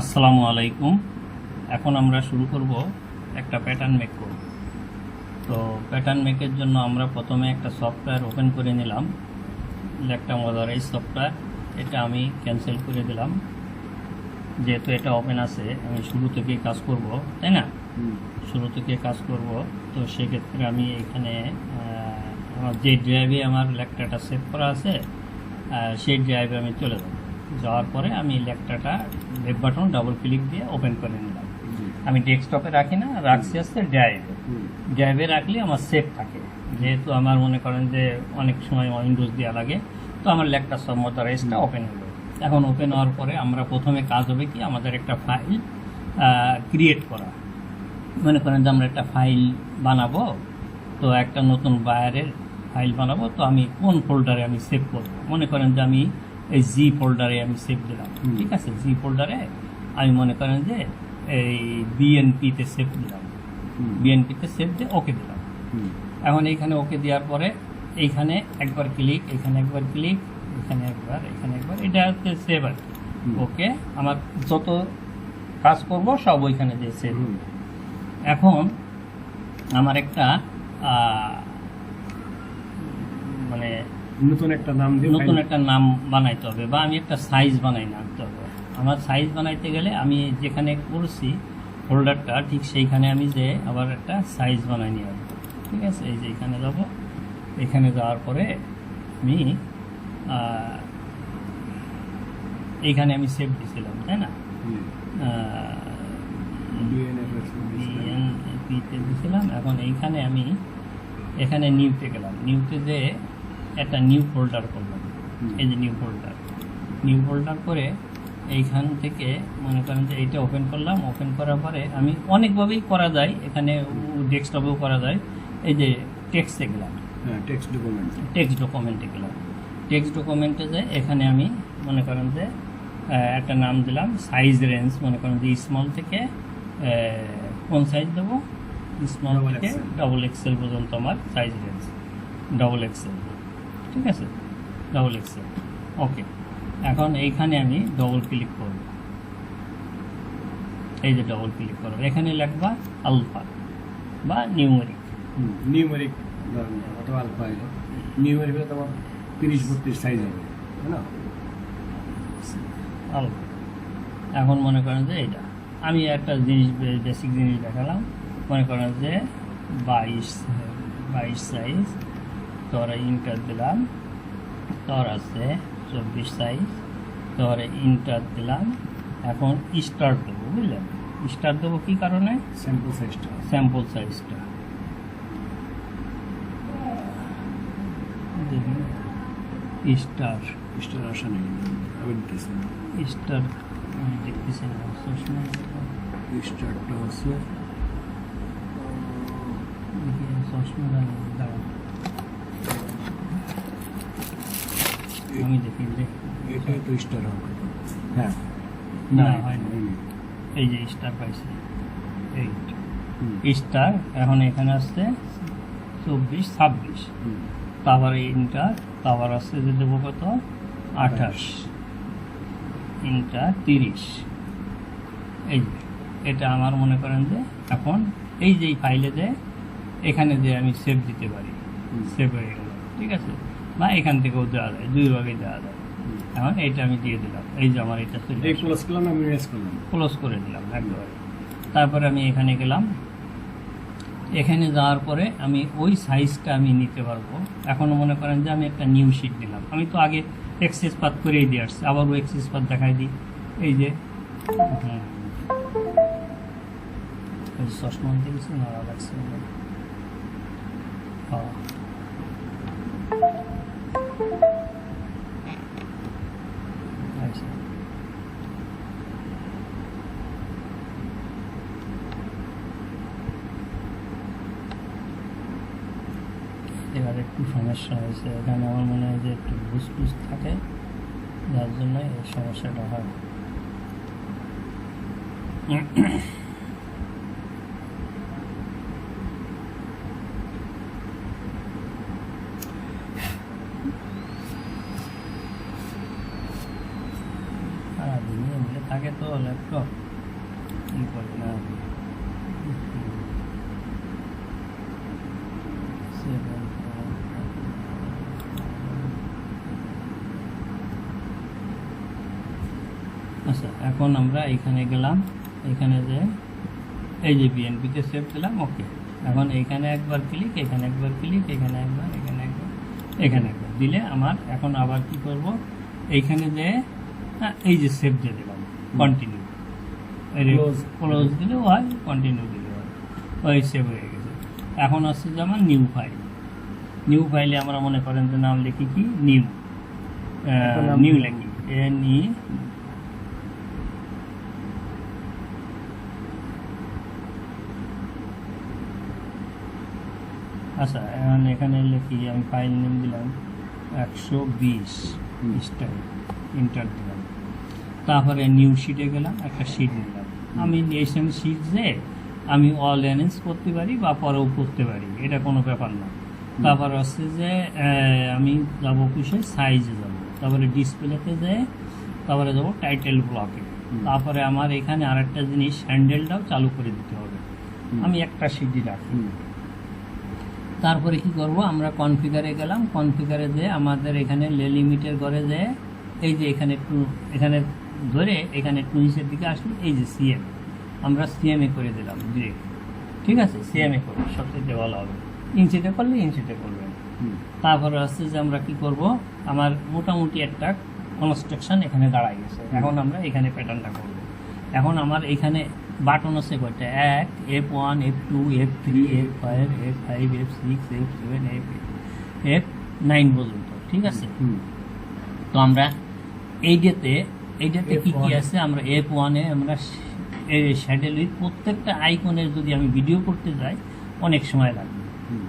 আসসালামু আলাইকুম। এখন আমরা শুরু করব একটা প্যাটার্ন মেক করব। তো প্যাটার্ন মেকের জন্য আমরা প্রথমে একটা সফটওয়্যার ওপেন করে নিলাম। একটা মজার এই সফটওয়্যার এটা আমি ক্যান্সেল করে দিলাম। যেহেতু এটা ওপেন আছে আমি শুরু থেকেই কাজ করব তাই না? শুরু থেকে কাজ করব। তো সেক্ষেত্রে আমি এখানে আমার যে ড্রাইভে আমার ল্যাপটপটা সেভ করা আছে সেই ড্রাইভে আমি চলে যাব। যাওয়ার পরে আমি ল্যাপটপটা লেফট বাটন ডাবল ক্লিক দিয়ে ওপেন করে নিলাম। আমি ডেস্কটপে রাখি না রাখছি আসতে ড্রাইভে ড্রাইভে রাখলে আমার সেফ থাকে। যেহেতু আমার মনে করেন যে অনেক সময় উইন্ডোজ দেওয়া লাগে তো আমার ল্যাপটপ সব মতো রেসটা ওপেন হলো। এখন ওপেন হওয়ার পরে আমরা প্রথমে কাজ হবে কি আমাদের একটা ফাইল ক্রিয়েট করা। মনে করেন যে আমরা একটা ফাইল বানাবো তো একটা নতুন বায়ারের ফাইল বানাবো তো আমি কোন ফোল্ডারে আমি সেভ করব? মনে করেন যে আমি এই জি ফোল্ডারে আমি সেভ দিলাম। ঠিক আছে? জি ফোল্ডারে আমি মনে করেন যে এই বিএনপিতে সেভ দিলাম। বিএনপিতে সেভ দিয়ে ওকে দিলাম। এখন এইখানে ওকে দেওয়ার পরে এইখানে একবার ক্লিক এখানে একবার ক্লিক এখানে একবার এখানে একবার এটা হচ্ছে সেভ আর ওকে আমার যত কাজ করব সব ওইখানে দিয়ে সেভ এখন আমার একটা মানে নতুন একটা নাম দিয়ে নতুন একটা নাম বানাইতে হবে বা আমি একটা সাইজ বানাই না আনতে হবে। আমার সাইজ বানাইতে গেলে আমি যেখানে করছি হোল্ডারটা ঠিক সেইখানে আমি যে আবার একটা সাইজ বানাই নিয়ে আসব। ঠিক আছে? এই যে এখানে যাব। এখানে যাওয়ার পরে আমি এইখানে আমি সেভ দিছিলাম তাই না? দিছিলাম। এখন এইখানে আমি এখানে নিউতে গেলাম। নিউতে যে একটা নিউ ফোল্ডার করলাম। এই যে নিউ ফোল্ডার নিউ ফোল্ডার করে এইখান থেকে মনে করেন যে এইটা ওপেন করলাম। ওপেন করার পরে আমি অনেকভাবেই করা যায়। এখানে ডেস্কটপেও করা যায়। এই যে টেক্সটে গেলাম টেক্সট ডকুমেন্ট টেক্সট ডকুমেন্টে গেলাম টেক্সট ডকুমেন্টে যে এখানে আমি মনে করেন যে একটা নাম দিলাম সাইজ রেঞ্জ মনে করেন যে স্মল থেকে কোন সাইজ দেবো? স্মল থেকে ডবল এক্সেল পর্যন্ত আমার সাইজ রেঞ্জ ডবল এক্সেল ঠিক আছে? ডবল এক্সেল ওকে এখন এইখানে আমি ডবল ক্লিক করব। এই যে ডবল ক্লিক করব। এখানে লিখবা আলফা বা নিউমেরিক নিউমেরিক অথবা আলফা এলো নিউমেরিক হলে তোমার তিরিশ বত্রিশ সাইজ হবে তাই না? আলফা এখন মনে করেন যে এটা আমি একটা জিনিস বেসিক জিনিস দেখালাম। মনে করেন যে বাইশ বাইশ সাইজ তোরা ইন্টার দিলাম তোর আছে চব্বিশ সাইজ তোরে ইন্টার দিলাম এখন স্টার্ট দেবো বুঝলেন স্টার দেবো কী কারণে? স্যাম্পল সাইজটা স্যাম্পল সাইজটা দেখুন স্টার স্টার আসা নেই। আমি স্টার দেখতেছি স্টারটা হচ্ছে এটাই তো স্টার হবে। হ্যাঁ। না হয় না এই যে স্টার পাইছি। এই স্টার এখন এখানে আসছে চব্বিশ ছাব্বিশ। তারপরে ইন্টার তারপর আসছে যে দেবো কত? আঠাশ। ইন্টার তিরিশ। এই যে, এটা আমার মনে করেন যে এখন এই যে এই ফাইলে যে এখানে যে আমি সেভ দিতে পারি। সেভ হয়ে গেল। ঠিক আছে? বা এখান থেকেও দেওয়া যায় দুই ভাবে দেওয়া যায়। এখন এইটা আমি দিয়ে দিলাম এই যে আমার এটা এই। ক্লোজ করলাম আমি মিস করলাম। ক্লোজ করে দিলাম একবারে তারপরে আমি এখানে গেলাম। এখানে যাওয়ার পরে আমি ওই সাইজটা আমি নিতে পারব। এখনও মনে করেন যে আমি একটা নিউ শিট দিলাম। আমি তো আগে এক্সেস পাত করেই দিয়ে আসছি আবার ওই এক্সেস পাত দেখাই দিই। এই যে চশমা গেছি না লাগছে সমস্যা হয়েছে। এখানে আমার মনে হয় যে একটু বুস টুস থাকে, যার জন্য এই সমস্যাটা হয় সারাদিনই এমনি থাকে তো ল্যাপটপ সব ই করে না Seven, আচ্ছা এখন আমরা এখানে গেলাম এখানে যে এই যে বিএনপিতে সেভ দিলাম ওকে এখন এইখানে একবার ক্লিক এখানে একবার ক্লিক এখানে একবার এখানে একবার এখানে একবার। দিলে আমার এখন আবার কি করব? এইখানে যে এই যে সেভ দিয়ে দিলাম কন্টিনিউ. ক্লোজ দিলেও হয় কন্টিনিউ দিলেও হয়। ওই সেভ হয়ে গেছে। এখন আসছে যেমন নিউ ফাইল নিউ ফাইলে আমরা মনে করেন যে নাম লিখি কি? New new. লিখি। এন ই আচ্ছা এখন এখানে লিখি আমি ফাইল নেম দিলাম একশো বিশ। স্টাইল ইন্টার দিলাম। তারপরে নিউ শিটে গেলাম একটা শিট নিলাম। আমি সেম শিট যে আমি অল এনএস করতে পারি বা পরেও করতে পারি এটা কোনো ব্যাপার না। তারপর হচ্ছে যে আমি যাব কিসে? সাইজে যাব। তারপরে ডিসপ্লেতে যে তারপরে যাব টাইটেল ব্লকে তারপরে আমার এখানে আরেকটা জিনিস হ্যান্ডেলটাও চালু করে দিতে হবে। আমি একটা সিডি রাখি। তারপরে কি করব? আমরা কনফিগারে গেলাম। কনফিগারে যে আমাদের এখানে লে লিমিটের ঘরে যে এই যে এখানে একটু এখানে ধরে এখানে একটু নিচের দিকে আসলো এই যে সিএম আমরা সিএমএ করে দিলাম ডিরেক্ট ঠিক আছে? সিএমএ করব সবচেয়ে ভালো হবে ইঞ্চিতে করলে ইঞ্চিতে করবেন। তারপরে হচ্ছে যে আমরা কি করব? আমার মোটামুটি একটা কনস্ট্রাকশন এখানে দাঁড়ায় গেছে। এখন আমরা এখানে প্যাটার্নটা করব। এখন আমার এখানে বাটন আছে কয়টা? এক F one F two F three F five F five F six F seven F F nine পর্যন্ত ঠিক আছে। তো আমরা এইটাতে এইটাতে কি কি F1 আছে? আমরা এফ ওয়ানে আমরা উইথ প্রত্যেকটা আইকনের যদি আমি ভিডিও করতে যাই অনেক সময় লাগবে।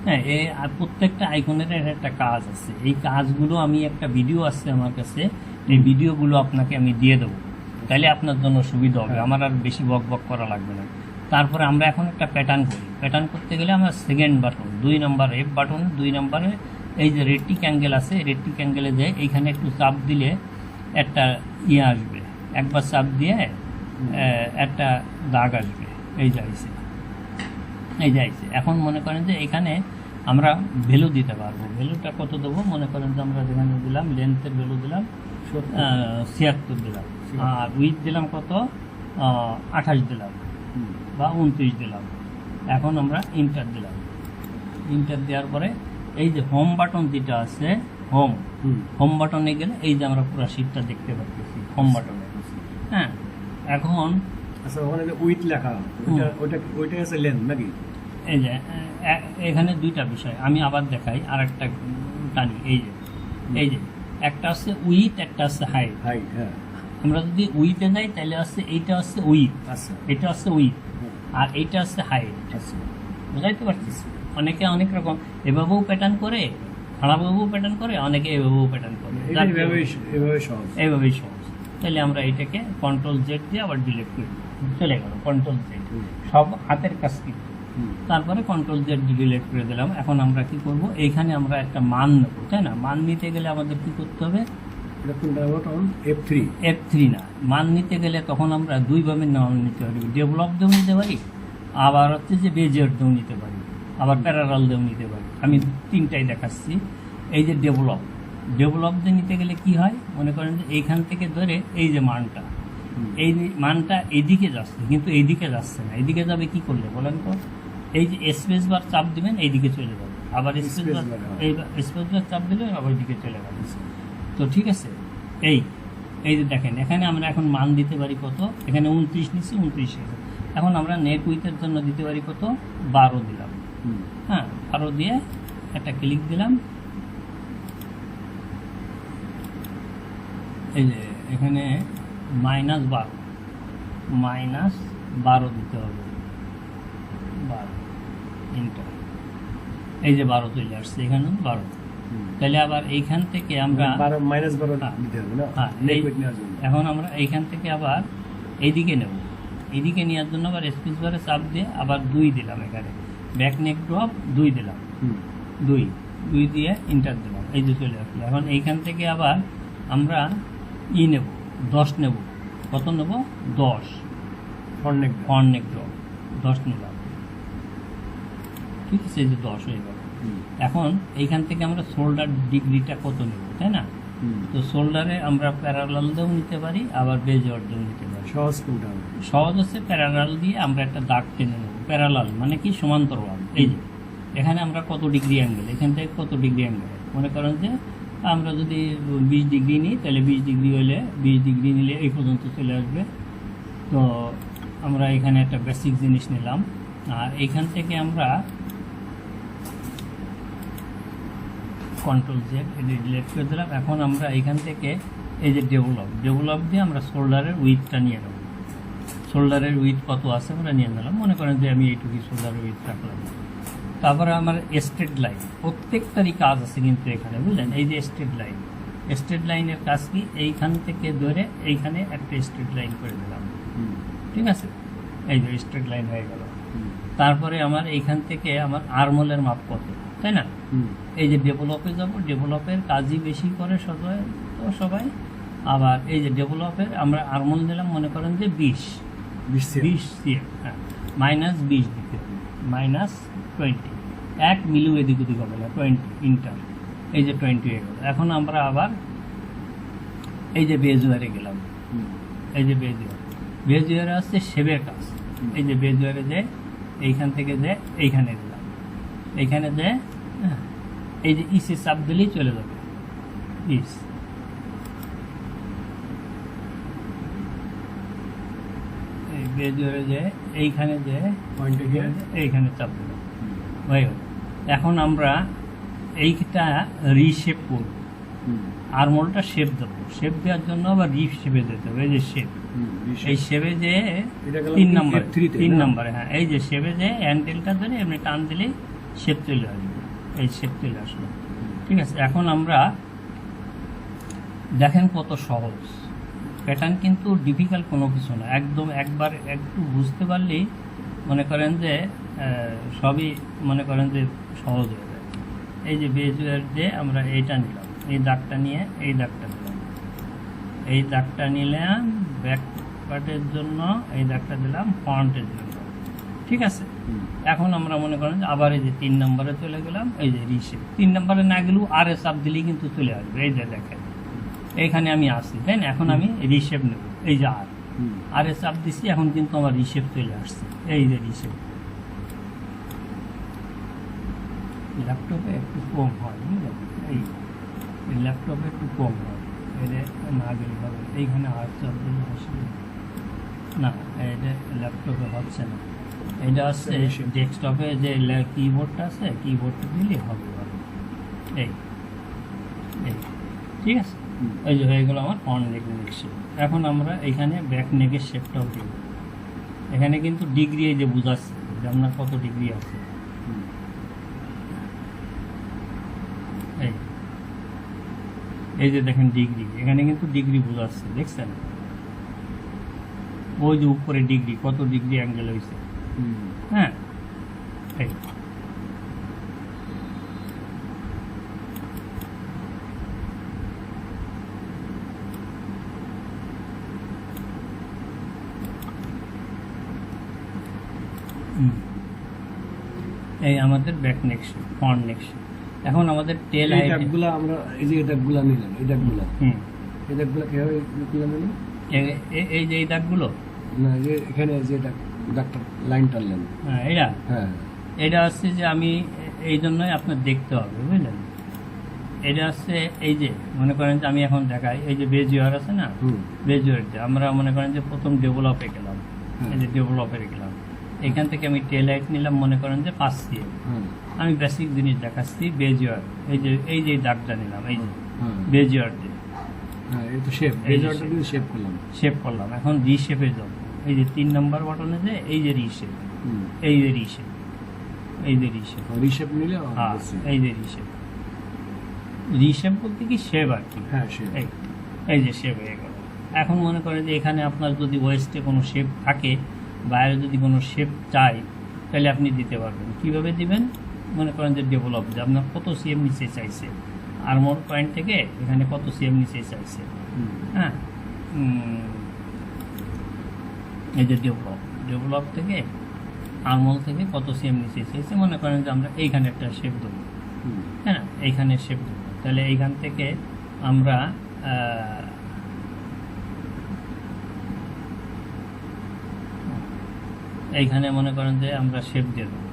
হ্যাঁ এ আর প্রত্যেকটা আইকনের একটা কাজ আছে। এই কাজগুলো আমি একটা ভিডিও আছে আমার কাছে এই ভিডিওগুলো আপনাকে আমি দিয়ে দেবো। তাহলে আপনার জন্য সুবিধা হবে। আমার আর বেশি বক বক করা লাগবে না। তারপরে আমরা এখন একটা প্যাটার্ন করি। প্যাটার্ন করতে গেলে আমরা সেকেন্ড বাটন দুই নাম্বার এফ বাটন দুই নাম্বারে এই যে রেটিক অ্যাঙ্গেল আছে রেটিক অ্যাঙ্গেলে যে এইখানে একটু চাপ দিলে একটা ইয়ে আসবে। একবার চাপ দিয়ে একটা দাগ আসবে। এই যাইছে এই যাইছে এখন মনে করেন যে এখানে আমরা ভ্যালু দিতে পারব। ভ্যালুটা কত দেবো? মনে করেন যে আমরা যেখানে দিলাম লেন্থের ভ্যালু দিলাম। ছিয়াত্তর দিলাম। আর উইথ দিলাম কত? আঠাশ দিলাম বা উনত্রিশ দিলাম। এখন আমরা ইন্টার দিলাম। ইন্টার দেওয়ার পরে এই যে হোম বাটন যেটা আছে হোম হোম। বাটনে গেলে এই যে আমরা পুরো শীটটা দেখতে পাচ্ছি হোম বাটনে। হ্যাঁ এখন আচ্ছা ওখানে যে উইথ লেখা ওইটা ওইটা আছে লেন নাকি? এই যে এখানে দুইটা বিষয় আমি আবার দেখাই আর একটা টানি এই যে এই যে একটা আছে উইথ একটা আছে হাই হাই হ্যাঁ। আমরা যদি উইথে যাই তাহলে আছে এইটা আছে উইথ আচ্ছা এটা আছে উইথ আর এইটা আছে হাইট আচ্ছা বুঝাইতে পারছিস অনেকে অনেক রকম এভাবেও প্যাটার্ন করে খারাপভাবেও প্যাটার্ন করে অনেকে এভাবেও প্যাটার্ন করে। এটা যার এভাবে এভাবে সহজ। তাহলে আমরা এটাকে কন্ট্রোল জেড দিয়ে আবার ডিলিট করি। চলে গেল কন্ট্রোল জেড সব হাতের কাজ কিন্তু তারপরে কন্ট্রোল জেড ডিলিট করে দিলাম। এখন আমরা কি করব? এইখানে আমরা একটা মান নেব তাই না? মান নিতে গেলে আমাদের কি করতে হবে? এফ থ্রি এফ থ্রি না। মান নিতে গেলে তখন আমরা দুইভাবে নাম নিতে পারি। ডেভেলপ দিয়েও নিতে পারি আবার হচ্ছে যে বেজের দিয়েও নিতে পারি আবার প্যারারাল দিয়েও নিতে পারি। আমি তিনটাই দেখাচ্ছি। এই যে ডেভেলপ ডেভেলপ দিয়ে নিতে গেলে কি হয়? মনে করেন যে এইখান থেকে ধরে এই যে মানটা এই মানটা এদিকে যাচ্ছে কিন্তু এইদিকে যাচ্ছে না। এইদিকে যাবে কি করলে বলেন তো? এই যে স্পেস বার চাপ দিবেন এইদিকে চলে যাবে। আবার স্পেস বার হ্যাঁ। এই স্পেস বার চাপ দিলে আবার এদিকে চলে যাবে। তো ঠিক আছে? এই এই যে দেখেন এখানে আমরা এখন মান দিতে পারি কত? এখানে উনত্রিশ নিচ্ছি উনত্রিশ এখন আমরা নেট উইথের জন্য দিতে পারি কত? বারো দিলাম। হ্যাঁ বারো দিয়ে একটা ক্লিক দিলাম। এই যে এখানে মাইনাস বারো। মাইনাস বারো দিতে হবে। বারো ইন্টার এই যে বারো চলে আসছে এখানে বারো। তাহলে আবার এইখান থেকে আমরা মাইনাস বারো হ্যাঁ। দিতে হবে না? হ্যাঁ, এখন আমরা এইখান থেকে আবার এইদিকে নেব। এইদিকে নেওয়ার জন্য আবার স্পেস বারে চাপ দিয়ে আবার দুই দিলাম এখানে। ব্যাক নেক ড্রপ দুই দিলাম। দুই দুই দিয়ে ইন্টার দিলাম। এই যে চলে আসলো। এখন এইখান থেকে আবার আমরা ই নেব দশ নেব। কত নেব? দশ। ফন্ডেক ফন নেক ড্রপ দশ নিলাম। ঠিক আছে এই যে দশ হয়ে গেল। এখন এইখান থেকে আমরা শোল্ডার ডিগ্রিটা কত নেব তাই না? তো শোল্ডারে আমরা প্যারালাল দিয়েও নিতে পারি আবার বেজওয়ার দিয়েও নিতে পারি। সহজ কোনটা? সহজ হচ্ছে প্যারালাল দিয়ে আমরা একটা দাগ টেনে নেব প্যারালাল মানে কি? সমান্তরাল এই যে এখানে আমরা কত ডিগ্রি অ্যাঙ্গেল এখান থেকে কত ডিগ্রি অ্যাঙ্গেল মনে করেন যে আমরা যদি বিশ ডিগ্রি নিই তাহলে বিশ ডিগ্রি হলে বিশ ডিগ্রি নিলে এই পর্যন্ত চলে আসবে। তো আমরা এখানে একটা বেসিক জিনিস নিলাম। আর এখান থেকে আমরা কন্ট্রোল জেড এটি ডিলেট করে দিলাম। এখন আমরা এখান থেকে এই যে ডেভেলপ ডেভেলপ দিয়ে আমরা শোল্ডারের উইথটা নিয়ে নেব। শোল্ডারের উইথ কত আছে আমরা নিয়ে নিলাম। মনে করেন যে আমি এইটুকু শোল্ডারের উইথ রাখলাম। তারপরে আমার স্ট্রেট লাইন প্রত্যেকটারই কাজ আছে কিন্তু এখানে বুঝলেন? এই যে স্ট্রেট লাইন স্ট্রেট লাইনের কাজ কি? এইখান থেকে ধরে এইখানে একটা স্ট্রেট লাইন করে দিলাম। ঠিক আছে? এই যে স্ট্রেট লাইন হয়ে গেল। তারপরে আমার এইখান থেকে আমার আর্মলের মাপ কত? তাই না? এই যে ডেভেলপে যাব ডেভেলপের কাজই বেশি করে সবাই তো সবাই। আবার এই যে ডেভেলপের আমরা আর্মল দিলাম মনে করেন যে বিশ। বিশ দিয়ে হ্যাঁ। মাইনাস বিশ দিতে হবে। Minus twenty. এক মিলিও এদিক ওদিক হবে না টোয়েন্টি ইন্টার। এই যে টোয়েন্টি হয়ে গেল। এখন আমরা আবার এই যে বেজুয়ারে গেলাম। এই যে বেজুয়ার। বেজুয়ারে আসছে সেবের কাজ। এই যে বেজুয়ারে যে এইখান থেকে যে এইখানে দিলাম। এইখানে যে এই যে ইসে চাপ দিলেই চলে যাবে। ইস এই বেজুয়ারে যে এইখানে যে এইখানে চাপ দিলাম হয়ে এখন আমরা এইটা রিশেপ করব। আরমোলটা শেপ দেবো। শেপ দেওয়ার জন্য আবার রিপ শেপে দিতে হবে। এই যে শেপ এই শেপে যে তিন কি নম্বর F3 তে, তিন? নম্বরে হ্যাঁ। এই যে শেপে যে হ্যান্ডেলটা ধরে এমনি টান দিলেই শেপ চলে আসবে। এই শেপ চলে আসলো। ঠিক আছে, এখন আমরা দেখেন কত সহজ। প্যাটার্ন কিন্তু ডিফিকাল্ট কোনো কিছু না। একদম একবার একটু বুঝতে পারলেই মনে করেন যে সবই মনে করেন যে সহজ হয়ে যায়। এই যে বেজুয়ার যে আমরা এইটা নিলাম। এই দাগটা নিয়ে এই দাগটা দিলাম এই দাগটা নিলাম ব্যাক পার্টের জন্য এই দাগটা দিলাম ফ্রন্টের জন্য। ঠিক আছে? এখন আমরা মনে করেন যে আবার এই যে তিন নম্বরে চলে গেলাম এই যে রিসেপ তিন নম্বরে না গেলেও আর এস আপ দিলেই কিন্তু চলে আসবে এই যে দেখেন। এইখানে আমি আসছি তাই না এখন আমি রিসেপ নেব এই যে আর। আর এস আপ দিছি এখন কিন্তু আমার রিসেপ চলে আসছে এই যে রিসেপ ল্যাপটপে একটু কম হয় এই ল্যাপটপে একটু কম হয় এটা না গেলে হবে এইখানে আর চাপ দিলে আসবে না এটা ল্যাপটপে হচ্ছে না। এটা হচ্ছে ডেস্কটপে যে কিবোর্ডটা আছে কিবোর্ডটা দিলে হবে এই এই ঠিক আছে? এই যে হয়ে গেল আমার অন নেক শেপ এখন আমরা এখানে ব্যাক নেকের শেপটাও দেব। এখানে কিন্তু ডিগ্রি এই যে বুঝাচ্ছে যে আপনার কত ডিগ্রি আছে। এই এই যে দেখেন ডিগ্রি এখানে কিন্তু ডিগ্রি বোঝাচ্ছে দেখছেন? ওই যে উপরে ডিগ্রি কত ডিগ্রি অ্যাঙ্গেল হয়েছে? হ্যাঁ এই। এই আমাদের ব্যাক নেক্সট ফ্রন্ট নেক্সট এখন আমাদের টেল এই হাইট আমরা এই যে এই দাগগুলা নিলাম এই দাগগুলা হুম। এই দাগগুলা কীভাবে নিলাম? জানি? এ- এ- এই যে এই দাগগুলো না যে এখানে যে দাগ দাগটা লাইন টানলেন। হ্যাঁ এরা হ্যাঁ। এটা হচ্ছে যে আমি এই জন্যই আপনার দেখতে হবে বুঝলেন? এটা হচ্ছে এই যে মনে করেন যে আমি এখন দেখাই এই যে বেজুয়ার আছে না? বেজুয়ারতে আমরা মনে করেন যে প্রথম ডেভেলপে গেলাম এই যে ডেভেলপে গেলাম। এখান থেকে আমি টেল লাইট নিলাম মনে করেন যে পাঁচ হুম। আমি বেসিক জিনিস দেখাচ্ছি বেজুয়ার এই যে এই যে দাগটা নিলাম এই যে হ্যাঁ বেজুয়ার দিয়ে হ্যাঁ শেপ। দিয়ে শেপ করলাম। শেপ করলাম এখন রিশেপে যাব। এই যে তিন নম্বর বাটনে যে এই যে হুম। এই যে রিশেপ এই যে রিশেপ রিশেপ নিলে হ্যাঁ। এই যে রিশেপ রিশেপ বলতে কি শেপ আর কি? হ্যাঁ এই যে শেপ হয়ে গেল। এখন মনে করেন যে এখানে আপনার যদি ওয়েস্টে কোনো শেপ থাকে বাইরে যদি কোনো শেপ চাই তাহলে আপনি দিতে পারবেন। কীভাবে দিবেন? মনে করেন যে ডেভেলপ যে আপনার কত সিএম নিচে চাইছে। আর্মোর পয়েন্ট থেকে এখানে কত সিএম নিচে চাইছে। হ্যাঁ? এই যে ডেভেলপ ডেভেলপ থেকে আর্মল থেকে কত সিএম নিচে এসেছে মনে করেন যে আমরা এইখানে একটা শেপ দেবো। হ্যাঁ এইখানে শেপ দেবো। তাহলে এইখান থেকে আমরা এইখানে মনে করেন যে আমরা শেপ দিয়ে দেবো।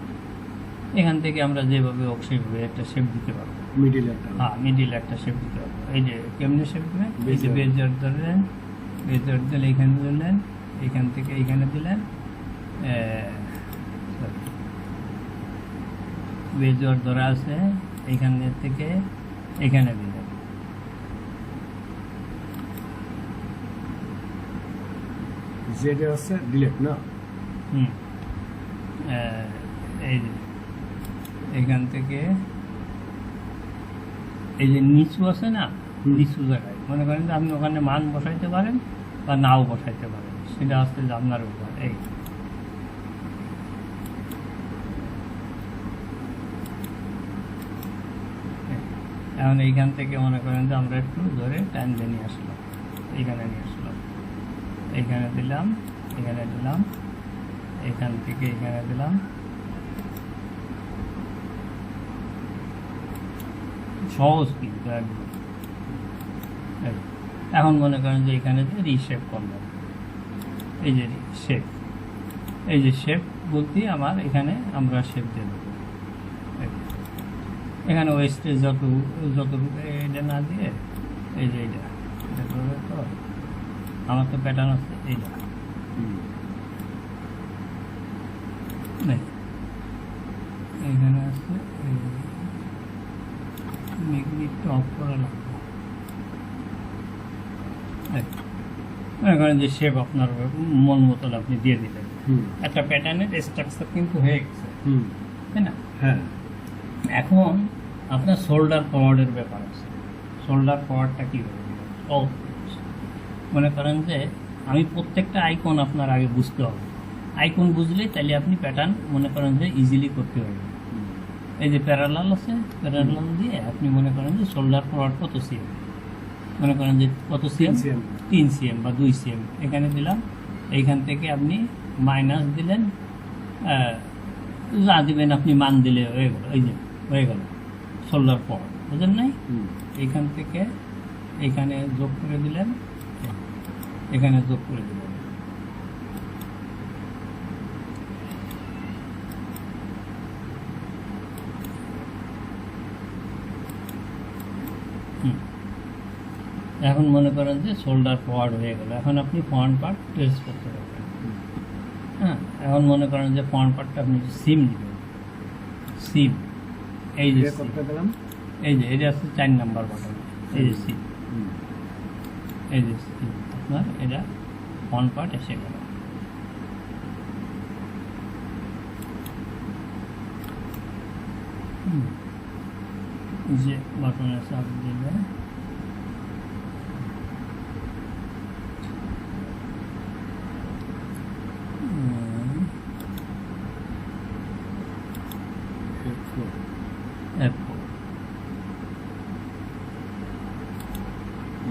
এখান থেকে আমরা যেভাবে হোক সেভাবে একটা শেপ দিতে পারব। মিডিল একটা। হ্যাঁ মিডিল একটা শেপ দিতে পারব। এই যে কেমনি শেপ দিবেন? এই যে Bezier. বেজার ধরলেন বেজার দিলে এইখানে দিলেন এইখান থেকে এইখানে দিলেন বেজর ধরা আছে এইখান থেকে এখানে দিলেন। জেডে ডিলেট না? হুম এই যে এখান থেকে এই যে নিচু আছে না নিচু জায়গায় মনে করেন যে আপনি ওখানে মান বসাইতে পারেন বা নাও বসাইতে পারেন। হচ্ছে যে আপনার উপর, এই। এখন এইখান থেকে মনে করেন যে আমরা একটু ধরে টাইম দিয়ে নিয়ে আসলাম, এইখানে নিয়ে আসলাম। এইখানে দিলাম এখানে দিলাম এখান থেকে এখানে দিলাম। সহজ কিন্তু একদম। এখন মনে করেন যে এখানে যে রিশেপ করলাম। এই যে শেপ এই যে শেপ বলতে আমার এখানে আমরা শেপ দেবো। এখানে ওয়েস্টে যত যত এটা না দিয়ে, এই যে এইটা, এটা তো আমার তো প্যাটার্ন আছে, এইটা। এখানে আছে ম্যাগনেটটা অফ করা লাগবে। মনে করেন যে শেপ আপনার মন মতন আপনি দিয়ে দিলেন। একটা প্যাটার্নের স্ট্রাকচার কিন্তু হয়ে গেছে। তাই না? হ্যাঁ। এখন আপনার শোল্ডার ফরওয়ার্ডের ব্যাপার আছে। শোল্ডার ফরওয়ার্ডটা কী হবে ও মনে করেন যে আমি প্রত্যেকটা আইকন আপনার আগে বুঝতে হবে। আইকন বুঝলেই তাহলে আপনি প্যাটার্ন মনে করেন যে ইজিলি করতে পারবেন। হুম। এই যে প্যারালাল আছে প্যারালাল দিয়ে আপনি মনে করেন যে শোল্ডার ফরওয়ার্ড কত সিএম মনে করেন যে কত সিএম তিন সিএম বা দুই সিএম এখানে দিলাম। এইখান থেকে আপনি মাইনাস দিলেন যা দিবেন আপনি মান দিলে হয়ে গেল। এই যে হয়ে গেল। ষোলোর পর বুঝলেন নাই? এইখান থেকে এখানে যোগ করে দিলেন। এখানে যোগ করে দিলেন হুম। এখন মনে করেন যে শোল্ডার ফরওয়ার্ড হয়ে গেল। এখন আপনি ফ্রন্ট পার্ট ট্রেস করতে পারবেন। হ্যাঁ এখন মনে করেন যে ফ্রন্ট পার্টটা আপনি সিম দিবেন। সিম এই যে এই যে এটা আছে চার নাম্বার বাটন এই যে সিম এই যে সিম আপনার এটা ফ্রন্ট পার্ট এসে গেল। যে বাটনে চাপ দিলে hmm,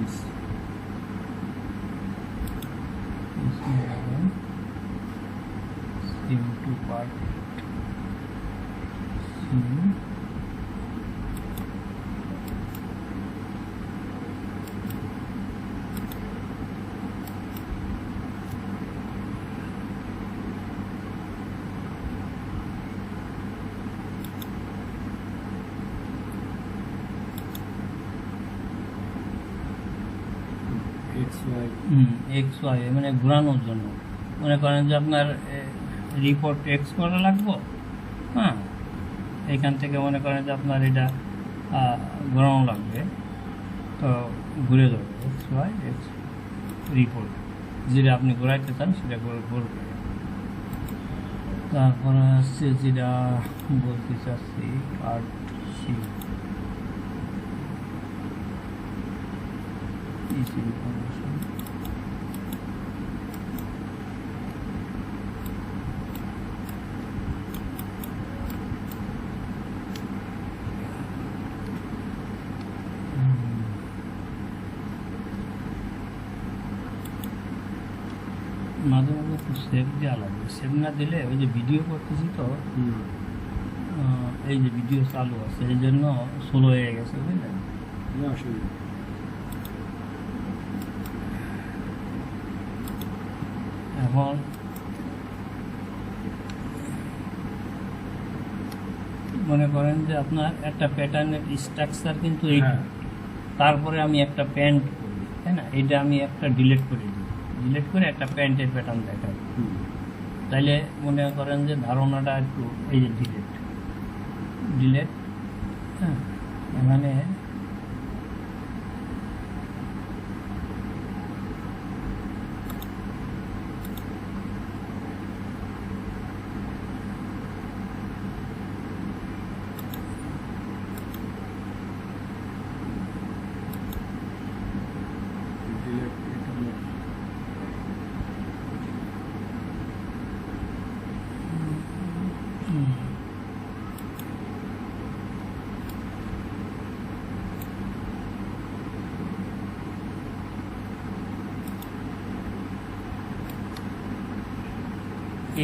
this. This we have part X Y মানে ঘোরানোর জন্য। মনে করেন যে আপনার রিপোর্ট এক্স করা লাগবো? হ্যাঁ। এখান থেকে মনে করেন যে আপনার এটা ঘোরানো লাগবে। তো ঘুরে যাবে এক্স ওয়াই এক্স রিপোর্ট যেটা আপনি ঘোরাইতে চান, সেটা ঘুরে, ঘুরবে। তারপরে হচ্ছে যেটা বলতে চাচ্ছি পার্ট সি সেভ দেওয়া লাগবে সেভ না দিলে ওই যে ভিডিও করতেছি তো এই যে ভিডিও চালু আছে এই জন্য স্লো হয়ে গেছে বুঝলেন? অসুবিধা। এখন মনে করেন যে আপনার একটা প্যাটার্নের স্ট্রাকচার কিন্তু এই হ্যাঁ। তারপরে আমি একটা প্যান্ট করি তাই না? এটা আমি একটা ডিলিট করে দিই। ডিলিট করে একটা প্যান্টের প্যাটার্ন দেখায়। তাইলে মনে করেন যে ধারণাটা একটু এই যে ডিলেট ডিলেট হ্যাঁ এখানে ডিলেট এটা হলো হুম,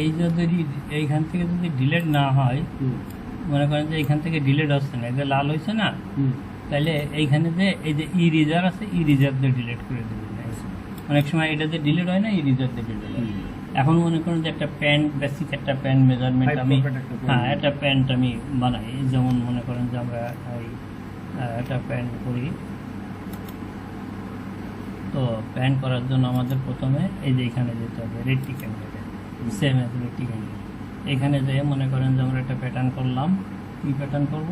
এই যদি এইখান থেকে যদি ডিলেট না হয় মনে করেন যে এইখান থেকে ডিলেট হচ্ছে না যে লাল হয়েছে না তাহলে এইখানে যে এই যে ই রিজার আছে ই রিজার দিয়ে ডিলিট করে দেবেন। অনেক সময় এটাতে ডিলিট হয় না ই রিজার দিয়ে ডিলিট হয়। এখন মনে করেন যে একটা প্যান্ট বেসিক একটা প্যান্ট মেজারমেন্ট আমি। হ্যাঁ একটা প্যান্ট আমি বানাই। যেমন মনে করেন যে আমরা এই একটা প্যান্ট করি। তো প্যান্ট করার জন্য আমাদের প্রথমে এই যে এখানে যেতে হবে রেড ক্যান্ডেলে সেম রেডটি ক্যান্ডেল এখানে যেয়ে মনে করেন যে আমরা একটা প্যাটার্ন করলাম। কি প্যাটার্ন করব?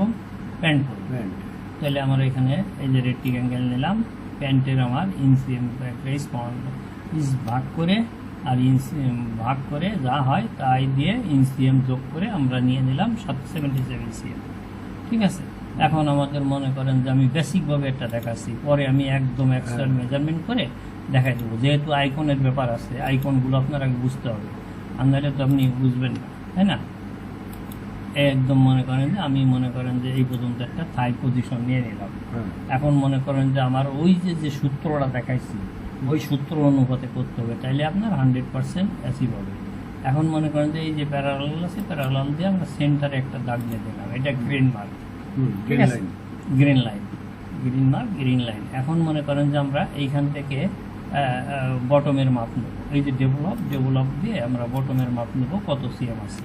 প্যান্ট করব। প্যান্ট তাহলে আমরা এখানে এই যে রেডটি অ্যাঙ্গেল নিলাম। প্যান্টের আমার ইনসিএম রেসপন্ড ইস ভাগ করে আর ইনসিএম ভাগ করে যা হয় তাই দিয়ে ইনসিএম যোগ করে আমরা নিয়ে নিলাম সাত সেভেন্টি সেভেন সিএম ঠিক আছে? এখন আমাদের মনে করেন যে আমি বেসিকভাবে এটা দেখাচ্ছি। পরে আমি একদম এক্সট্রা মেজারমেন্ট করে দেখাই দেবো। যেহেতু আইকনের ব্যাপার আছে আইকনগুলো আপনার আগে বুঝতে হবে। আর তো আপনি বুঝবেন না তাই না? একদম মনে করেন যে আমি মনে করেন যে এই পর্যন্ত একটা থাই পজিশন নিয়ে নিলাম। হ্যাঁ। এখন মনে করেন যে আমার ওই যে যে সূত্রটা দেখাইছি ওই সূত্র অনুপাতে করতে হবে তাইলে আপনার হান্ড্রেড পার্সেন্ট অ্যাসিভ হবে। এখন মনে করেন যে এই যে প্যারালাল আছে প্যারালাল দিয়ে আমরা সেন্টারে একটা দাগ দিয়ে দিলাম এটা গ্রিন মার্ক ঠিক আছে? Line green line green mark green line এখন মনে করেন যে আমরা এইখান থেকে বটমের মাপ নেব। এই যে ডেভেলপ ডেভেলপ দিয়ে আমরা বটমের মাপ নেব কত সিএম আছে।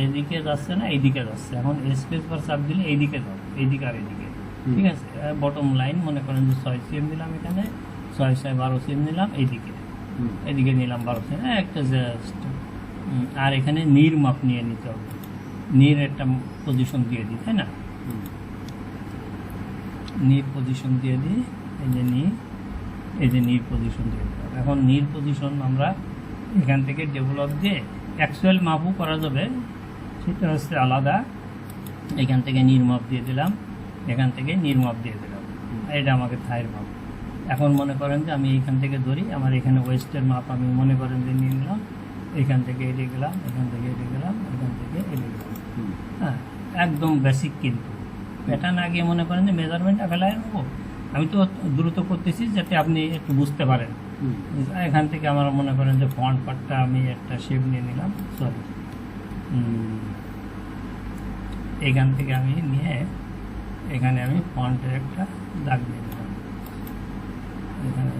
এইদিকে যাচ্ছে না এইদিকে যাচ্ছে। এখন স্পেস বার চাপ দিলে এইদিকে যাও এইদিকে আর এইদিকে। ঠিক আছে? বটম লাইন মনে করেন যে ছয় সিএম দিলাম এখানে ছয় ছয় বারো সিএম নিলাম এইদিকে। এদিকে নিলাম বারো সিএম একটা জাস্ট আর এখানে নির মাপ নিয়ে নিতে হবে। নির একটা পজিশন দিয়ে দিই তাই না? নির পজিশন দিয়ে দিই এই যে নির এই যে নির পজিশন দিয়ে দিলাম। এখন নির পজিশন আমরা এখান থেকে ডেভেলপ দিয়ে অ্যাকচুয়াল মাপও করা যাবে। সেটা হচ্ছে আলাদা। এখান থেকে নির্মাপ দিয়ে দিলাম। এখান থেকে নির্মাপ দিয়ে দিলাম। এটা আমাকে থায়ের মাপ এখন মনে করেন যে আমি এখান থেকে ধরি আমার এখানে ওয়েস্টের মাপ আমি মনে করেন যে নিয়ে নিলাম। এখান থেকে এড়ে গেলাম এখান থেকে এড়ে গেলাম এখান থেকে এড়ে গেলাম। হ্যাঁ একদম বেসিক কিন্তু। প্যাটার্ন আগে মনে করেন যে মেজারমেন্টটা ফেলায় নেব আমি তো দ্রুত করতেছি যাতে আপনি একটু বুঝতে পারেন। এখান থেকে আমার মনে করেন যে ফন্ট পার্টটা আমি একটা শেপ নিয়ে নিলাম সরি এখান থেকে আমি নিয়ে এখানে আমি ফন্টের একটা দাগ দিয়ে দিলাম এখানে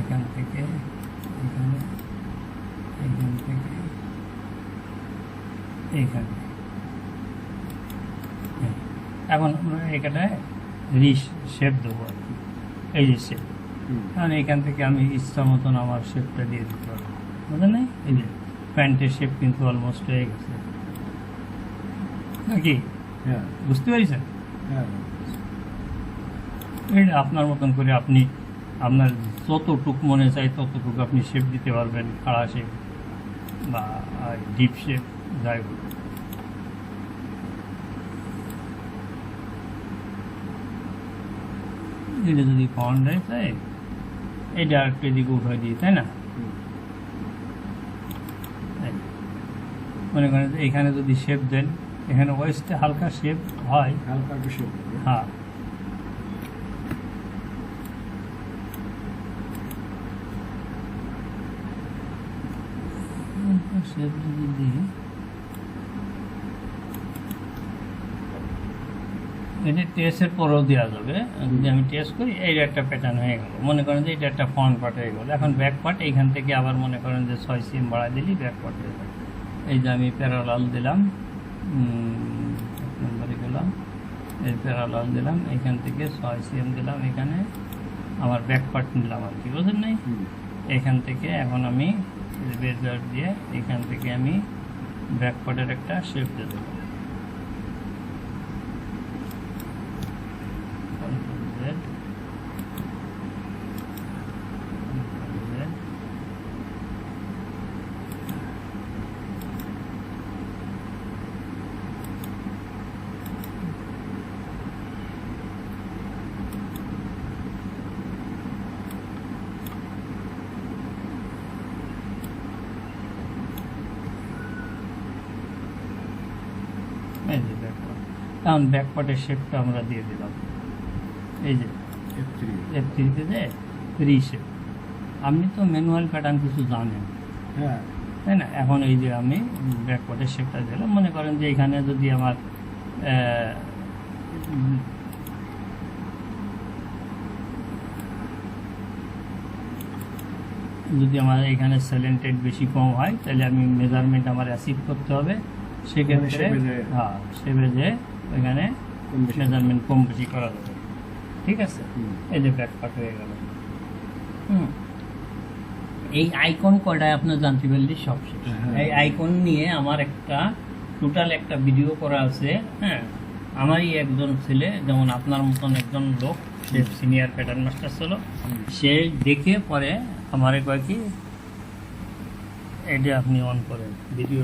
এখান থেকে, এখানে, এখান থেকে এইখানে হ্যাঁ। এখন আমরা এখানে রিস শেপ দেবো আর কি। এই যে শেপ। কারণ এখান থেকে আমি ইচ্ছা মতন আমার শেপটা দিয়ে দিতে পারব। বুঝলেন নাই? এই যে প্যান্টের শেপ কিন্তু অলমোস্ট হয়ে গেছে। নাকি? হ্যাঁ। বুঝতে পারিছেন? হ্যাঁ। এটা আপনার মতন করে আপনি আপনার যতটুক মনে চাই ততটুকু আপনি শেপ দিতে পারবেন খাড়া শেপ বা ডিপ শেপ যাই হোক দিলে যদি পাওয়ান দেয় তাই? এটা আরেকটা দিকে উঠাই দিয়ে তাই না? মনে করেন এখানে যদি শেপ দেন এখানে ওয়েস্টে হালকা শেপ হয়। হালকা শেপ হ্যাঁ। শেপ যদি দিই এটা টেস্টের পরেও দেওয়া যাবে যদি আমি টেস্ট করি এই একটা প্যাটার্ন হয়ে গেল। মনে করেন যে এটা একটা ফ্রন্ট পার্ট হয়ে গেল। এখন ব্যাক পার্ট এইখান থেকে আবার মনে করেন যে ছয় সিম বাড়া দিলি ব্যাক পার্ট হয়ে যাবে এই যে আমি প্যারালাল দিলাম নম্বরে গেলাম এই প্যারালাল দিলাম এখান থেকে ছয় সিএম দিলাম এখানে আমার ব্যাক পার্ট নিলাম আর কি বুঝলেন নাই? এখান থেকে এখন আমি রেজার দিয়ে এখান থেকে আমি ব্যাক পার্টের একটা শেপ দিয়ে দেবো এখন ব্যাকপার্টের শেপটা আমরা দিয়ে দিলাম। এই যে F3 এফ থ্রিতে যে ফ্রি শেপ আপনি তো ম্যানুয়াল প্যাটার্ন কিছু জানেন। হ্যাঁ। তাই না? এখন এই যে আমি ব্যাকপার্টের শেপটা দিলাম মনে করেন যে এখানে যদি আমার যদি আমার এখানে সেলেন্টেড বেশি কম হয় তাহলে আমি মেজারমেন্ট আমার অ্যাসিভ করতে হবে। সেক্ষেত্রে এ যে- হ্যাঁ সেভে যে বেশি। মেজারমেন্ট কম বেশি করা যাবে ঠিক আছে? এই যে ব্যাক পার্ট হয়ে গেল। হুম। এই আইকন কয়টায় আপনার জানতে পারলে সব হ্যাঁ। এই আইকন নিয়ে আমার একটা টোটাল একটা ভিডিও করা আছে হ্যাঁ? আমারই একজন ছেলে যেমন আপনার মতন একজন লোক সে সিনিয়র প্যাটার্ন মাস্টার ছিল। সে দেখে পরে আমারে কয় কি এটা আপনি অন করেন ভিডিও